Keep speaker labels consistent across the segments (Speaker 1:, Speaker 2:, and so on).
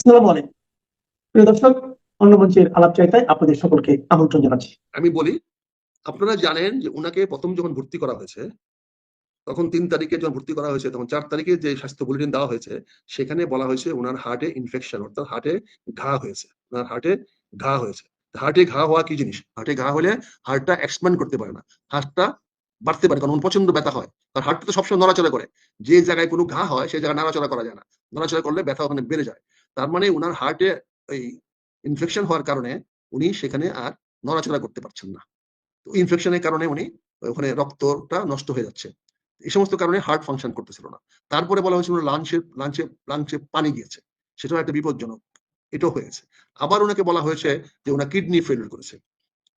Speaker 1: আসসালামু আলাইকুম। প্রিয় দর্শক অন্য মঞ্চের আলাপ চাইতায় আপনাদের সকলকে আমন্ত্রণ জানাচ্ছি।
Speaker 2: আমি বলি, আপনারা জানেন যে ওনাকে প্রথম যখন ভর্তি করা হয়েছে, তখন তিন তারিখে যখন ভর্তি করা হয়েছে, তখন চার তারিখে যে স্বাস্থ্য বুলেটিন দেওয়া হয়েছে, সেখানে বলা হয়েছে ওনার হার্টে ইনফেকশন অর্থাৎ হার্টে ঘা হয়েছে। ওনার হার্টে ঘা হয়েছে। হার্টে ঘা হওয়া কি জিনিস? হার্টে ঘা হলে হার্টটা এক্সপ্যান্ড করতে পারে না। হার্টটা বাড়তে পারে, কারণ প্রচণ্ড ব্যথা হয়। তার হার্টটা তো সবসময় নড়াচড়া করে। যে জায়গায় কোনো ঘা হয় সেই জায়গায় নাড়াচড়া করা যায় না। নড়াচড়া করলে ব্যথা ওখানে বেড়ে যায়। তার মানে ওনার হার্টে এই ইনফেকশন হওয়ার কারণে উনি সেখানে আর নড়াচড়া করতে পারছেন না। তো ইনফেকশনের কারণে উনি ওখানে রক্তটা নষ্ট হয়ে যাচ্ছে। এই সমস্ত কারণে হার্ট ফাংশন করতেছিল না। তারপরে বলা হয়েছিল লাঞ্চে লাঞ্চে লাঞ্চে পানি গিয়েছে। সেটাও একটা বিপজ্জনক। এটাও হয়েছে। আবার ওনাকে বলা হয়েছে যে ওনার কিডনি ফেলিয়ার করেছে।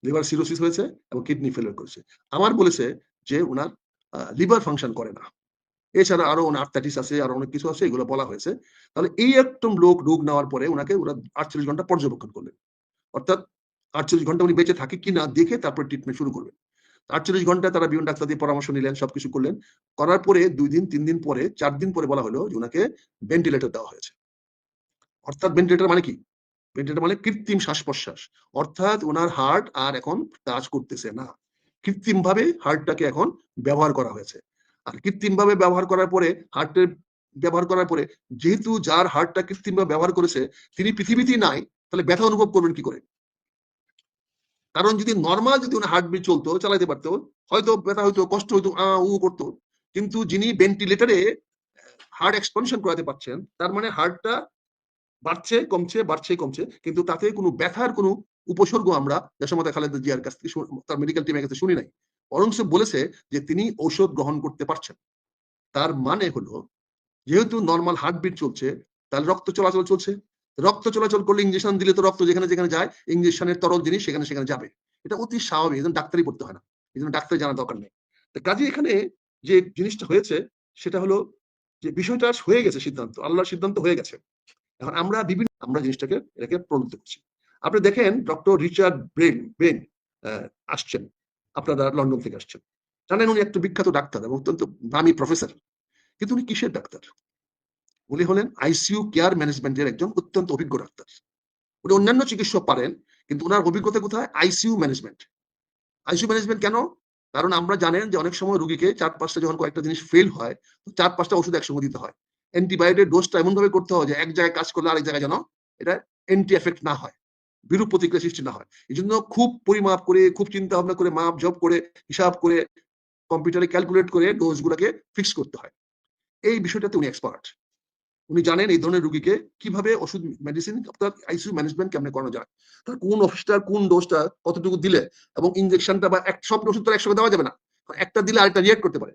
Speaker 2: লিভার সিরোসিস হয়েছে এবং কিডনি ফেলিয়ার করেছে। আমার বলেছে যে ওনার লিভার ফাংশন করে না। এছাড়া আরও ওনার আর্থাইটিস আছে, আরও অনেক কিছু আছে, এগুলো বলা হয়েছে। তাহলে এই একদম লোক রোগ নেওয়ার পরে ওনাকে ওরা আটচল্লিশ ঘণ্টা পর্যবেক্ষণ করলেন। অর্থাৎ আটচল্লিশ ঘণ্টা উনি বেঁচে থাকে কি না দেখে তারপরে ট্রিটমেন্ট শুরু করবেন। আটচল্লিশ ঘণ্টা তারা বিভিন্ন ডাক্তার দিয়ে পরামর্শ নিলেন, সবকিছু করলেন। করার পরে দুই দিন, তিন দিন পরে, চার দিন পরে বলা হলো যে ওনাকে ভেন্টিলেটর দেওয়া হয়েছে। অর্থাৎ ভেন্টিলেটর মানে কি? ভেন্টিলেটর মানে কৃত্রিম শ্বাস প্রশ্বাস অর্থাৎ ওনার হার্ট আর এখন কাজ করতেছে না। কৃত্রিম ভাবে হার্টটাকে এখন ব্যবহার করা হয়েছে। আর কৃত্রিম ভাবে ব্যবহার করার পরে হার্টের ব্যবহার করার পরে, যেহেতু যার হার্টটা কৃত্রিম ভাবে ব্যবহার করেছে, তিনি পৃথিবীতেই নাই, তাহলে ব্যথা অনুভব করবেন কি করে? কারণ যদি নর্মাল যদি ওনার হার্টবিট চলতো, চালাইতে পারতো, হয়তো ব্যথা হইতো, কষ্ট হইতো, আ, উ করতো। কিন্তু যিনি ভেন্টিলেটরে হার্ট এক্সপানশন করাতে পারছেন, তার মানে হার্টটা বাড়ছে, কমছে বাড়ছে, কমছে, কিন্তু তাতে কোনো ব্যথার কোনো উপসর্গ আমরা যশোমতা খালেদা জিয়ার কাছ থেকে তার মেডিকেল টিমের কাছে শুনি নাই। বরঞ্চ বলেছে যে তিনি ঔষধ গ্রহণ করতে পারছেন। তার মানে হলো, যেহেতু নর্মাল হার্টবিট চলছে, তাহলে রক্ত চলাচল চলছে। রক্ত চলাচল করলে ইঞ্জেকশন দিলে তো রক্ত যেখানে যেখানে যায় ইঞ্জেকশনের তরল জিনিস সেখানে সেখানে যাবে। এটা অতি স্বাভাবিক এই জন্য ডাক্তারই পড়তে হয় না। এই জন্য ডাক্তার জানার দরকার নেই। কাজে এখানে যে জিনিসটা হয়েছে, সেটা হলো যে বিষয়টা হয়ে গেছে সিদ্ধান্ত, আল্লাহর সিদ্ধান্ত হয়ে গেছে। এখন আমরা বিভিন্ন, আমরা জিনিসটাকে এটাকে প্রণীত করছি। আপনি দেখেন ডক্টর রিচার্ড ব্রেন ব্রেন আসছেন। আপনারা লন্ডন থেকে আসছেন। জানেন উনি একটা বিখ্যাত ডাক্তার এবং অত্যন্ত দামি প্রফেসর। কিন্তু উনি কিসের ডাক্তার? উনি হলেন আইসিইউ কেয়ার ম্যানেজমেন্টের একজন অত্যন্ত অভিজ্ঞ ডাক্তার। উনি অন্যান্য চিকিৎসক পারেন, কিন্তু ওনার অভিজ্ঞতা কোথায়? ICU management. আইসিইউ ম্যানেজমেন্ট কেন? কারণ আমরা জানেন যে অনেক সময় রুগীকে চার পাঁচটা যখন কয়েকটা জিনিস ফেল হয় চার পাঁচটা ওষুধ একসঙ্গে দিতে হয়। অ্যান্টিবায়োটিক ডোজটা এমন ভাবে করতে হয় যে এক জায়গায় কাজ করলে আরেক জায়গায় যেন এটা অ্যান্টি এফেক্ট না হয়। বিরূপ প্রতিক্রিয়া সৃষ্টি না হয়। এই জন্য খুব পরিমাপ করে, খুব চিন্তা ভাবনা করে, মাপ জব করে, হিসাব করে, কম্পিউটারে ক্যালকুলেট করে ডোজ গুলাকে ফিক্স করতে হয়। এই বিষয়টাতে উনি এক্সপার্ট উনি জানেন এই ধরনের রুগীকে কীভাবে ওষুধ মেডিসিন আইসিইউ ম্যানেজমেন্ট কেমনে করানো যায়। তার কোন ওষুধটা কোন ডোজটা কতটুকু দিলে এবং ইনজেকশনটা বা এক, সব ওষুধ তো একসঙ্গে দেওয়া যাবে না। একটা দিলে আরেকটা রিয়েক্ট করতে পারে।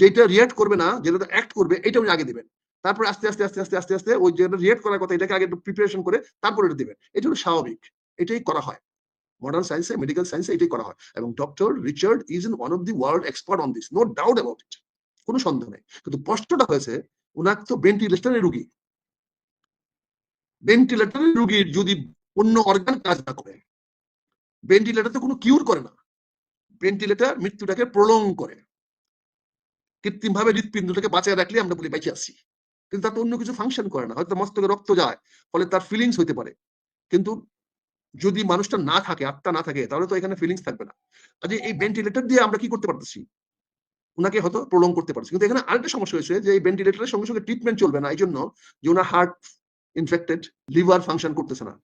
Speaker 2: যেটা রিয়েক্ট করবে না, যেটা অ্যাক্ট করবে এটা উনি আগে দিবেন। তারপরে আস্তে আস্তে আস্তে আস্তে আস্তে আস্তে ওই যেটা রিয়েক্ট করার কথা, এটাকে আগে একটু প্রিপারেশন করে তারপরে এটা দিবেন। এটা হলো স্বাভাবিক। এটাই করা হয়। মডার্ন সায়েন্সে মেডিকেল সায়েন্সে এটাই করা হয়। এবং doctor Richard is in one of the world expert on this no doubt about it কোনো সন্দেহ নেই। কিন্তু প্রশ্নটা হয়েছে ওনার তো ভেন্টিলেশনের রুগী। ভেন্টিলেটরের রুগীর যদি অন্য অর্গান কাজ না করে ভেন্টিলেটর তো কোনো কিউর করে না। ভেন্টিলেটর মৃত্যুটাকে প্রলং করে। কৃত্রিমভাবে হৃৎপিণ্ডটাকে বাঁচিয়ে রাখলে আমরা বলি বেঁচে আছি কিন্তু তার তো অন্য কিছু ফাংশন করে না, হয়তো মস্তকে রক্ত যায়, ফলে তার ফিলিংস হইতে পারে। কিন্তু যদি মানুষটা না থাকে, আত্মা না থাকে, তাহলে তো এখানে ফিলিংস থাকবে না। কাজে এই ভেন্টিলেটর দিয়ে আমরা কি করতে পারতেছি? ওনাকে হয়তো প্রলং করতে পারছি কিন্তু এখানে আরেকটা সমস্যা হয়েছে যে এই ভেন্টিলেটরের সঙ্গে সঙ্গে ট্রিটমেন্ট চলবে না এই জন্য যে ওনার হার্ট ইনফেক্টেড লিভার ফাংশন করতেছে না।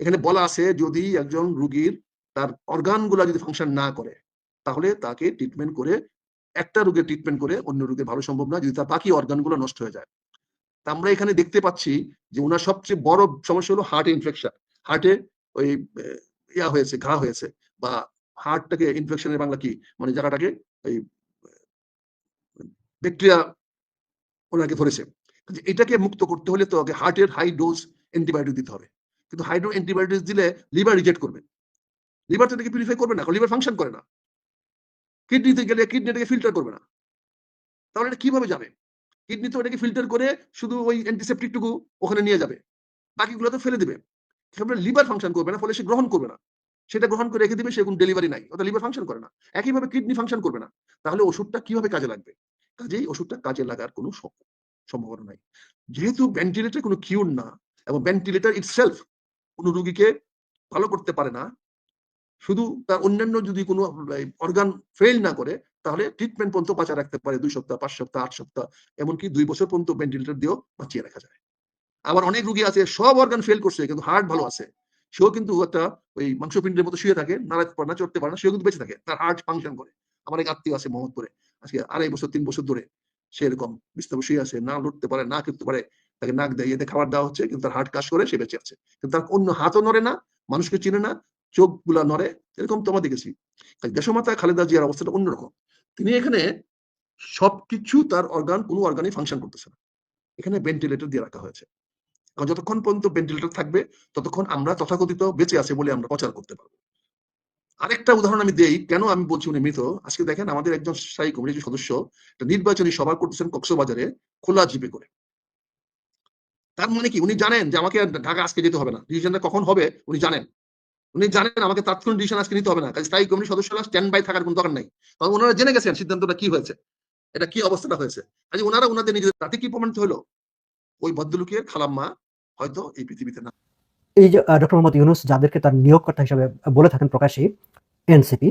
Speaker 2: এখানে বলা আছে যদি একজন রুগীর তার অর্গানগুলা যদি ফাংশন না করে, তাহলে তাকে ট্রিটমেন্ট করে, একটা রোগের ট্রিটমেন্ট করে অন্য রোগের ভালো সম্ভব না, যদি তার বাকি অর্গানগুলো নষ্ট হয়ে যায়। তা আমরা এখানে দেখতে পাচ্ছি যে ওনার সবচেয়ে বড় সমস্যা হলো হার্ট ইনফেকশন হার্টে ওই ইয়া হয়েছে, ঘা হয়েছে বা হার্টটাকে ইনফেকশনের বাংলা কি? মানে জায়গাটাকে ওই ব্যাকটেরিয়া ওনাকে ধরেছে। এটাকে মুক্ত করতে হলে তো হার্টের হাই ডোজ অ্যান্টিবায়োটিক দিতে হবে। কিন্তু হাই ডোজ অ্যান্টিবায়োটিক দিলে লিভার রিজেক্ট করবে। লিভার তো পিউরিফাই করবে না লিভার ফাংশন করে না। কিডনিতে গেলে কিডনি এটাকে ফিল্টার করবে না। তাহলে এটা কীভাবে যাবে? কিডনি তো এটাকে ফিল্টার করে শুধু ওই অ্যান্টিসেপ্টিকটুকু ওখানে নিয়ে যাবে। বাকিগুলো তো ফেলে দিবে। লিভার ফাংশন করবে না, ফলে সে গ্রহণ করবে না। সেটা গ্রহণ করে রেখে দিবে, সে কোনো ডেলিভারি নাই। ওটা লিভার ফাংশন করে না। একইভাবে কিডনি ফাংশন করবে না। তাহলে ওষুধটা কীভাবে কাজে লাগবে? কাজেই ওষুধটা কাজে লাগার কোনো সম- সম্ভাবনা নাই। যেহেতু ভেন্টিলেটর কোনো কিউর না এবং ভেন্টিলেটর ইটসেলফ কোনো রুগীকে ভালো করতে পারে না, শুধু তার অন্যান্য যদি কোনো অর্গান ফেল না করে তাহলে ট্রিটমেন্ট পর্যন্ত বাঁচা রাখতে পারে, দুই সপ্তাহ, পাঁচ সপ্তাহ, আট সপ্তাহ, এমনকি দুই বছর পর্যন্ত ভেন্টিলেটর দিয়েও বাঁচিয়ে রাখা যায়। আবার অনেক রোগী আছে, সব অর্গান ফেল করছে, কিন্তু হার্ট ভালো আছে। সেও কিন্তু একটা ওই মাংসপিণ্ডের মতো শুয়ে থাকে, নাড়াতে পারে না, চড়তে পারে না, সেও কিন্তু বেঁচে থাকে, তার হার্ট ফাংশন করে। আমার এক আত্মীয় আছে মোহাম্মদপুরে, আজকে আড়াই বছর, তিন বছর ধরে সে এরকম বিস্তার শুয়ে আছে, না লড়তে পারে, না করতে পারে, তাকে নাক দেয় এতে খাবার দেওয়া হচ্ছে, কিন্তু তার হার্ট কাজ করে, সে বেঁচে আছে। কিন্তু তার অন্য হাতও নড়ে না, মানুষকে চিনে না চোখগুলা নড়ে, এরকম তো আমরা দেখেছি। দেশমাতা খালেদা জিয়ার অবস্থাটা অন্যরকম। তিনি এখানে সবকিছু তার অর্গান কোনো অর্গানই ফাংশন করতেছে না। এখানে ভেন্টিলেটর দিয়ে রাখা হয়েছে। কারণ যতক্ষণ পর্যন্ত ভেন্টিলেটর থাকবে, ততক্ষণ আমরা তথাকথিত বেঁচে আছে বলে আমরা প্রচার করতে পারব। আরেকটা উদাহরণ আমি দেই, কেন আমি বলছি উনি মৃত? আজকে দেখেন আমাদের একজন স্থায়ী কমিটির সদস্য নির্বাচনী সভা করতেছেন কক্সবাজারে, খোলা জিপে করে। তার মানে কি? উনি জানেন যে আমাকে ঢাকা আজকে যেতে হবে না। ডিসিশনটা কখন হবে? উনি জানেন। উনি জানেন আমাকে তাৎক্ষণিক ডিসিশন আজকে নিতে হবে না। কাজে স্থায়ী কমিটির সদস্যরা স্ট্যান্ড বাই থাকার কোনো দরকার নাই। কারণ ওনারা জেনে গেছেন সিদ্ধান্তটা কি হয়েছে, এটা কি অবস্থাটা হয়েছে। কাজে ওনারা ওনাদের নিজেদের তাতে কি প্রমাণিত হলো? ওই ভদ্রলোকের খালাম্মা হয়তো এই পৃথিবীতে না।
Speaker 3: এই যে ডক্টর মোহাম্মদ ইউনুস, যাদেরকে তার নিয়োগকর্তা হিসাবে বলে থাকেন প্রকাশ্যে, এনসিপি,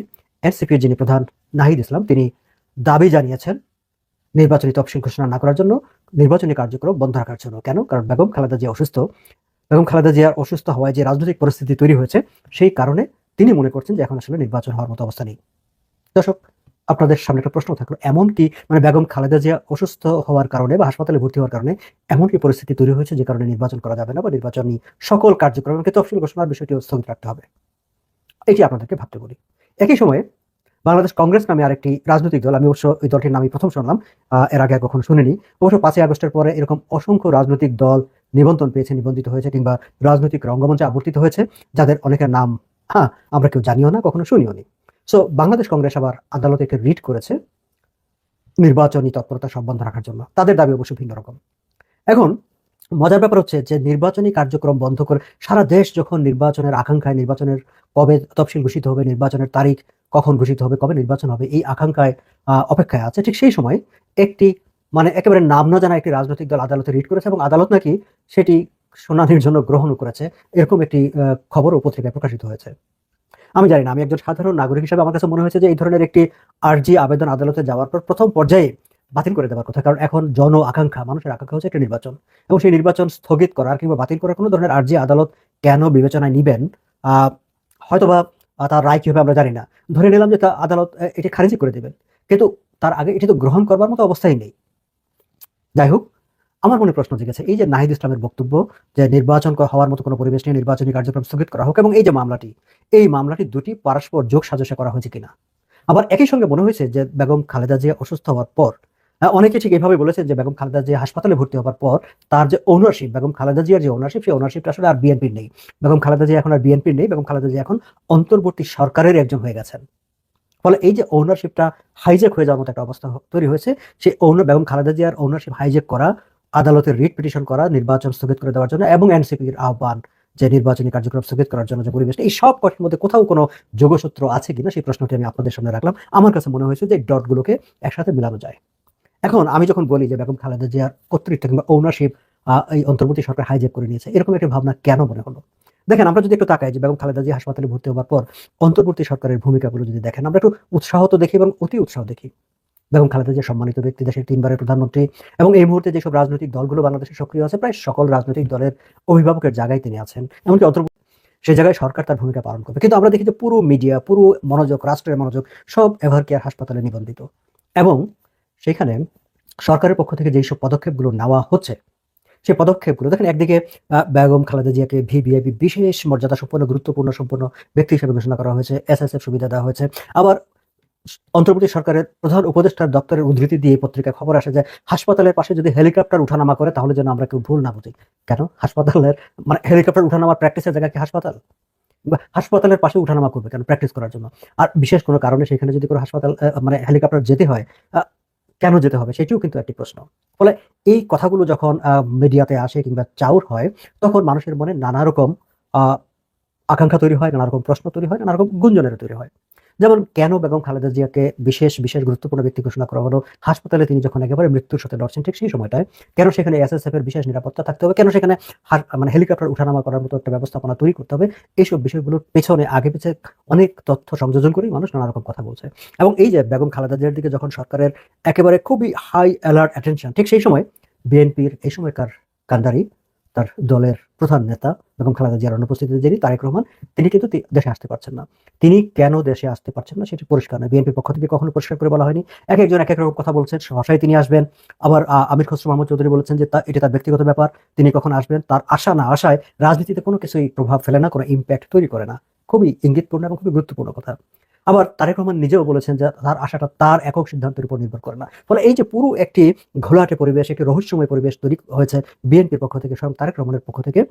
Speaker 3: এনসিপির যিনি প্রধান নাহিদ ইসলাম, তিনি দাবি জানিয়েছেন নির্বাচনী তফসিল ঘোষণা না করার জন্য নির্বাচনী কার্যক্রম বন্ধ রাখার জন্য। কেন? কারণ বেগম খালেদা জিয়া অসুস্থ। বেগম খালেদা জিয়ার অসুস্থ হওয়ায় যে রাজনৈতিক পরিস্থিতি তৈরি হয়েছে, সেই কারণে তিনি মনে করছেন যে এখন আসলে নির্বাচন হওয়ার মতো অবস্থা নেই। দর্শক, আপনাদের সামনে একটা প্রশ্ন থাকল। এমন কি মানে বেগম খালেদা জিয়া অসুস্থ হওয়ার কারণে বা হাসপাতালে ভর্তি হওয়ার কারণে এমন কি পরিস্থিতি তৈরি হয়েছে যে কারণে নির্বাচন করা যাবে না বা নির্বাচনী সকল কার্যক্রমকে তফসিল ঘোষণার বিষয়টিও স্থগিত রাখতে হবে? এটি আপনাদেরকে ভাবতে বলি। একই সময়ে বাংলাদেশ কংগ্রেস নামে আরেকটি রাজনৈতিক দল, আমি অবশ্য ওই দলটির নামই প্রথম শুনলাম এর আগে কখনো শুনিনি। অবশ্য পাঁচই আগস্টের পরে এরকম অসংখ্য রাজনৈতিক দল নিবন্ধন পেয়েছে, নিবন্ধিত হয়েছে কিংবা রাজনৈতিক রঙ্গমঞ্চে আবর্তিত হয়েছে, যাদের অনেকের নাম হ্যাঁ আমরা কেউ জানিও না, কখনো শুনিও নি। সো বাংলাদেশ কংগ্রেস আবার আদালতে একটি রিট করেছে নির্বাচনী তৎপরতা সম্বন্ধ রাখার জন্য। তাদের দাবি অবশ্য ভিন্ন রকম। এখন, মজার ব্যাপার হচ্ছে যে নির্বাচনী কার্যক্রম বন্ধ করে সারা দেশ যখন নির্বাচনের আকাঙ্ক্ষায় নির্বাচনের কবে তফসিল ঘোষিত হবে, নির্বাচনের তারিখ কখন ঘোষিত হবে, কবে নির্বাচন হবে, এই আকাঙ্ক্ষায় অপেক্ষায় আছে, ঠিক সেই সময় একটি মানে একেবারে নাম না জানা একটি রাজনৈতিক দল আদালতে রিট করেছে এবং আদালত নাকি সেটি শুনানির জন্য গ্রহণ করেছে, এরকম একটি খবরও পত্রিকায় প্রকাশিত হয়েছে। আমি জানি না, আমি একজন সাধারণ নাগরিক হিসেবে আমার কাছে মনে হয়েছে যে এই ধরনের একটি আর্জি আবেদন আদালতে যাওয়ার পর প্রথম পর্যায়ে বাতিল করে দেওয়ার কথা, কারণ এখন জন আকাঙ্ক্ষা, মানুষের আকাঙ্ক্ষা হচ্ছে একটা নির্বাচন এবং সেই নির্বাচন স্থগিত করার কিংবা বাতিল করার কোনো ধরনের আর্জি আদালত কেন বিবেচনায় নিবেন হয়তোবা তার রায় কি হবে আমরা জানি না। ধরে নিলাম যে তা আদালত এটি খারিজি করে দেবেন, কিন্তু তার আগে এটি তো গ্রহণ করবার মতো অবস্থাই নেই। যাই হোক আমার মনে প্রশ্ন জেগেছে, এই যে নাহিদ ইসলামের বক্তব্য যে নির্বাচন হওয়ার মতো কোনো পরিবেশ নেই নির্বাচনী কার্যক্রম স্থগিত করা হোক এবং এই যে মামলাটি, এই মামলাটি দুটি পারস্পর যোগ সাজসে করা হয়েছে কিনা? আবার একই সঙ্গে মনে হয়েছে যে বেগম খালেদা জিয়া অসুস্থ হওয়ার পর অনেকে ঠিক এইভাবে বলেছেন যে বেগম খালেদা জিয়া হাসপাতালে ভর্তি হওয়ার পর তার যে ওনারশিপ বেগম খালেদা জিয়ার যে ওনারশিপ সেই ওনারশিপটা আসলে আর বিএনপির নেই। বেগম খালেদা জিয়া এখন আর বিএনপির নেই, বেগম খালেদা জিয়া এখন অন্তর্বর্তী সরকারের একজন হয়ে গেছেন। ফলে এই যে ওনারশিপটা হাইজেক হয়ে যাওয়ার মতো একটা অবস্থা তৈরি হয়েছে। সেই ওনার বেগম খালেদা জিয়ার ওনারশিপ হাইজেক করা, আদালতের রিট পিটিশন করা, নির্বাচন স্থগিত করে দেওয়ার জন্য এবং এনসিপির আহ্বান যে নির্বাচনী কার্যক্রম স্থগিত করার জন্য যে পরিবেশ এই সব কষ্টের মধ্যে কোথাও কোনো যোগসূত্র আছে কিনা সেই প্রশ্নটি আমি আপনাদের সামনে রাখলাম। আমার কাছে মনে হয়েছে যে ডটগুলোকে একসাথে মিলানো যায়। এখন আমি যখন বলি যে বেগম খালেদা জিয়ার কর্তৃত্ব কিংবা ওনারশিপ এই অন্তর্বর্তী সরকার হাইজেক করে নিয়েছে, এরকম একটা ভাবনা কেন মনে হলো? দেখেন, আমরা যদি একটু তাকাই যে বেগম খালেদা জিয়া হাসপাতালে ভর্তি হওয়ার পর অন্তর্বর্তী সরকারের ভূমিকাগুলো যদি দেখেন, আমরা একটু উৎসাহ তো দেখি এবং অতি উৎসাহ দেখি। বেগম খালেদা জিয়া সম্মানিত ব্যক্তি, দেশের তিনবারের প্রধানমন্ত্রী এবং এই মুহূর্তে যেসব রাজনৈতিক দলগুলো বাংলাদেশে সক্রিয় আছে, প্রায় সকল রাজনৈতিক দলের অভিভাবকের জায়গায় তিনি আছেন। এমনকি অন্তর্বর্তী সেই জায়গায় সরকার তার ভূমিকা পালন করবে। কিন্তু আমরা দেখি যে পুরো মিডিয়া, পুরো মনোযোগ, রাষ্ট্রের মনোযোগ সব এভার কেয়ার হাসপাতালে নিবন্ধিত। এবং সেখানে সরকারের পক্ষ থেকে যেই সব পদক্ষেপগুলো নেওয়া হচ্ছে সেই পদক্ষেপগুলো দেখেন একদিকে বেগম খালেদা জিয়াকে ভিভিআইপি বিশেষ মর্যাদা সম্পন্ন, গুরুত্বপূর্ণ সম্পন্ন ব্যক্তি হিসেবে ঘোষণা করা হয়েছে, এসএসএফ সুবিধা দেওয়া হয়েছে। আবার অন্তর্বর্তী সরকারের প্রধান উপদেষ্টার দপ্তরের উদ্ধৃতি দিয়ে পত্রিকায় খবর আসে যে, হাসপাতালের পাশে যদি হেলিকপ্টার উঠানামা করে, তাহলে যেন আমরা কেউ ভুল না বুঝি। কেন? হাসপাতালের মানে হেলিকপ্টার উঠানামার প্র্যাকটিসের জায়গা কি হাসপাতাল? হাসপাতালের পাশে উঠানামা করবে কেন প্র্যাকটিস করার জন্য? আর বিশেষ কোনো কারণে সেখানে যদি কোনো হাসপাতাল মানে হেলিকপ্টার যেতে হয় কেন যেতে হবে সেটিও কিন্তু একটি প্রশ্ন। ফলে এই কথাগুলো যখন মিডিয়াতে আসে কিংবা চাউর হয়, তখন মানুষের মনে নানা রকম আকাঙ্ক্ষা তৈরি হয়, নানা রকম প্রশ্ন তৈরি হয়, নানা রকম গুঞ্জনের তৈরি হয়। যেমন কেন বেগম খালেদা জিয়াকে বিশেষ বিশেষ গুরুত্বপূর্ণ ব্যক্তি ঘোষণা করা হলো? হাসপাতালে তিনি যখন একেবারে মৃত্যুর সাথে লড়ছেন, ঠিক সেই সময়টায় কেন সেখানে এসএসএফ এর বিশেষ নিরাপত্তা থাকতে হবে? কেন সেখানে মানে হেলিকপ্টার উঠানামা করার মতো একটা ব্যবস্থাপনা তৈরি করতে হবে? এইসব বিষয়গুলোর পেছনে আগে পিছে অনেক তথ্য সংযোজন করেই মানুষ নানা রকম কথা বলছে। এবং এই যে বেগম খালেদা জিয়ার দিকে যখন সরকারের একেবারে খুবই হাই অ্যালার্ট অ্যাটেনশন ঠিক সেই সময় বিএনপির এই সময়কার কান্দারি তার দলের প্রধান নেতা বেগম খালেদা জিয়ার অনুপস্থিতিতে যিনি তারেক রহমান, তিনি কিন্তু দেশে আসতে পারছেন না। তিনি কেন দেশে আসতে পারছেন না সেটি পরিষ্কার নয়। বিএনপির পক্ষ থেকে কখনো পরিষ্কার করে বলা হয়নি। এক একজন এক এক রকম কথা বলছেন। সহসাই তিনি আসবেন। আবার আমির খসরু মাহমুদ চৌধুরী বলেছেন যে এটি তার ব্যক্তিগত ব্যাপার। তিনি কখন আসবেন? তার আশা না আশায় রাজনীতিতে কোনো কিছুই প্রভাব ফেলে না, কোনো ইম্প্যাক্ট তৈরি করে না। খুবই ইঙ্গিতপূর্ণ এবং খুবই গুরুত্বপূর্ণ কথা। আবার তারেক রহমান নিজেও বলেছেন যে তার আশাটা তার একক সিদ্ধান্তের উপর নির্ভর করে না। ফলে এই যে পুরো একটি ঘোলাটে পরিবেশ, একটি রহস্যময় পরিবেশ তৈরি হয়েছে বিএনপির পক্ষ থেকে, স্বয়ং তারেক রহমানের পক্ষ থেকে,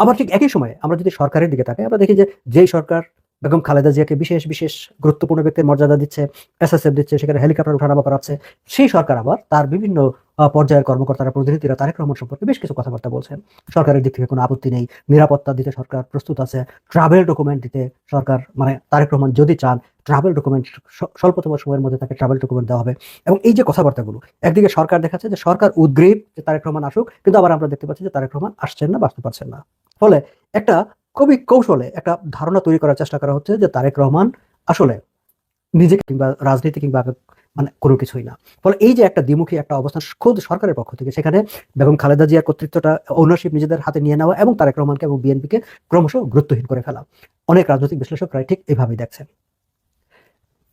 Speaker 3: আবার ঠিক একই সময়ে আমরা যদি সরকারের দিকে তাকাই, আমরা দেখি যে যেই সরকার বেগম খালেদা জিয়াকে বিশেষ বিশেষ গুরুত্বপূর্ণ ব্যক্তির মর্যাদা দিচ্ছে এসএসএফ দিচ্ছে, সেখানে হেলিকপ্টার উঠানামা করাচ্ছে। সেই সরকার আবার তার বিভিন্ন পর্যায়ের কর্মকর্তারা, প্রতিনিধিরা তারেক রহমান সম্পর্কে বেশ কিছু কথাবার্তা বলছেন। সরকারের দিক থেকে কোনো আপত্তি নেই। নিরাপত্তা দিতে সরকার প্রস্তুত আছে। ট্রাভেল ডকুমেন্ট দিতে সরকার মানে তারেক রহমান যদি চান ট্রাভেল ডকুমেন্ট স্বল্পতম সময়ের মধ্যে তাকে ট্রাভেল ডকুমেন্ট দেওয়া হবে। এবং এই যে কথাবার্তাগুলো, একদিকে সরকার দেখাচ্ছে যে সরকার উদ্গ্রীব যে তারেক রহমান আসুক, কিন্তু আবার আমরা দেখতে পাচ্ছি যে তারেক রহমান আসছেন না, বাঁচতে পারছেন না। ফলে একটা খুবই কৌশলে একটা ধারণা তৈরি করার চেষ্টা করা হচ্ছে যে তারেক রহমান আসলে নিজেকে কিংবা রাজনীতি কিংবা মানে কোনো কিছুই না। ফলে এই যে একটা দ্বিমুখী একটা অবস্থান খোদ সরকারের পক্ষ থেকে, সেখানে বেগম খালেদা জিয়ার কর্তৃত্বটা ওনারশিপ নিজেদের হাতে নিয়ে নেওয়া এবং তারেক রহমানকে এবং বিএনপিকে ক্রমশ গুরুত্বহীন করে ফেলা। অনেক রাজনৈতিক বিশ্লেষকরাই ঠিক এভাবেই দেখছেন।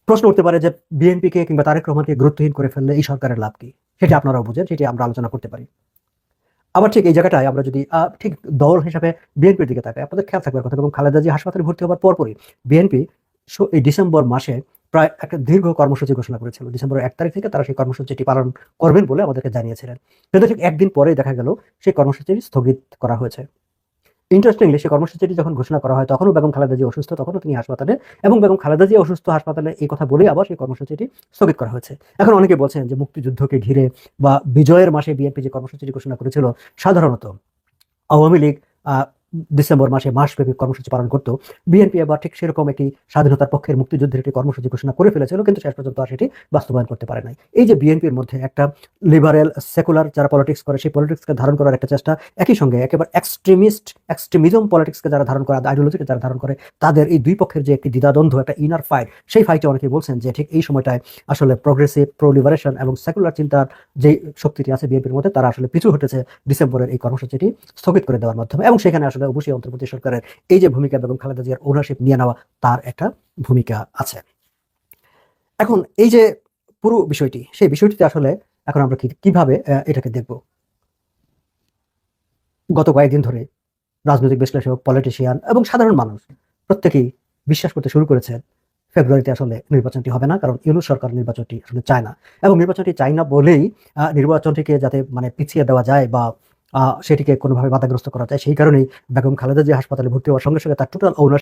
Speaker 3: প্রশ্ন উঠতে পারে যে বিএনপিকে কিংবা তারেক রহমানকে গুরুত্বহীন করে ফেললে এই সরকারের লাভ কি? সেটি আপনারাও বুঝেন, সেটি আমরা আলোচনা করতে পারি। আবার ঠিক এই জায়গাটায় আমরা যদি ঠিক দল হিসাবে বিএনপির দিকে তাকাই, আপনাদের খেয়াল থাকবে কথা, এবং খালেদা জি হাসপাতালে ভর্তি হওয়ার পরপরই বিএনপি এই ডিসেম্বর মাসে প্রায় একটা দীর্ঘ কর্মসূচি ঘোষণা করেছিল। ডিসেম্বর এক তারিখ থেকে তারা সেই কর্মসূচিটি পালন করবেন বলে আমাদেরকে জানিয়েছিলেন। কিন্তু ঠিক একদিন পরেই দেখা গেল সেই কর্মসূচি স্থগিত করা হয়েছে। ইন্টারেস্টিংলি সে কর্মসূচিটি যখন ঘোষণা করা হয়, তখনও বেগম খালেদা জিয়া অসুস্থ, তখনও তিনি হাসপাতালে এবং বেগম খালেদা জিয়া অসুস্থ হাসপাতালে এই কথা বলেই আবার সেই কর্মসূচিটি স্থগিত করা হয়েছে। এখন অনেকে বলছেন যে মুক্তিযুদ্ধকে ঘিরে বা বিজয়ের মাসে বিএনপি যে কর্মসূচিটি ঘোষণা করেছিল, সাধারণত আওয়ামী লীগ ডিসেম্বর মাসে মাসব্যাপী কর্মসূচি পালন করতো। বিএনপি আবার ঠিক সেরকম একটি স্বাধীনতার পক্ষের মুক্তিযুদ্ধের একটি কর্মসূচি ঘোষণা করে ফেলেছিল, কিন্তু শেষ পর্যন্ত আর সেটি বাস্তবায়ন করতে পারে নাই। এই যে বিএনপির মধ্যে একটা লিবারেল সেকুলার যারা পলিটিক্স করে, সেই পলিটিক্সকে ধারণ করার একটা চেষ্টা একই সঙ্গে একেবারে এক্সট্রিমিস্ট এক্সট্রিমিজম পলিটিক্সকে যারা ধারণ করে আইডিওলজিকে যারা ধারণ করে, তাদের এই দুই পক্ষের যে একটি দ্বিধাদ্বন্দ্ব, একটা ইনার ফাইট সেই ফাইটে অনেকে বলছেন যে ঠিক এই সময়টায় আসলে প্রোগ্রেসিভ প্রো লিবারেশন এবং সেকুলার চিন্তার যে শক্তিটি আছে বিএনপির মধ্যে, তারা আসলে পিছু হটেছে ডিসেম্বরের এই কর্মসূচিটি স্থগিত করে দেওয়ার মাধ্যমে। এবং সেখানে আসলে অবশ্যই অন্তর্বর্তী সরকারের এই যে ভূমিকা বেগম খালেদা জিয়ার ওনারশিপ নিয়ে নেওয়া, তার একটা ভূমিকা আছে। এখন এই যে পুরো বিষয়টি, সেই বিষয়টিতে আসলে এখন আমরা কীভাবে এটাকে দেখব? গত কয়েকদিন ধরে রাজনৈতিক বিশ্লেষক পলিটিশিয়ান এবং সাধারণ মানুষ প্রত্যেকেই বিশ্বাস করতে শুরু করেছেন ফেব্রুয়ারিতে আসলে নির্বাচনটি হবে না, কারণ ইউনুস সরকার নির্বাচনটি আসলে চায় না। এবং নির্বাচনটি চায় না বলেই নির্বাচনটিকে যাতে মানে পিছিয়ে দেওয়া যায় বা সেটিকে কোনোভাবে বাধাগ্রস্ত করা যায়। সেই কারণেই বেগম খালেদা যে হাসপাতালে ভর্তি হওয়ার সঙ্গে সঙ্গে তার টোটাল ওনার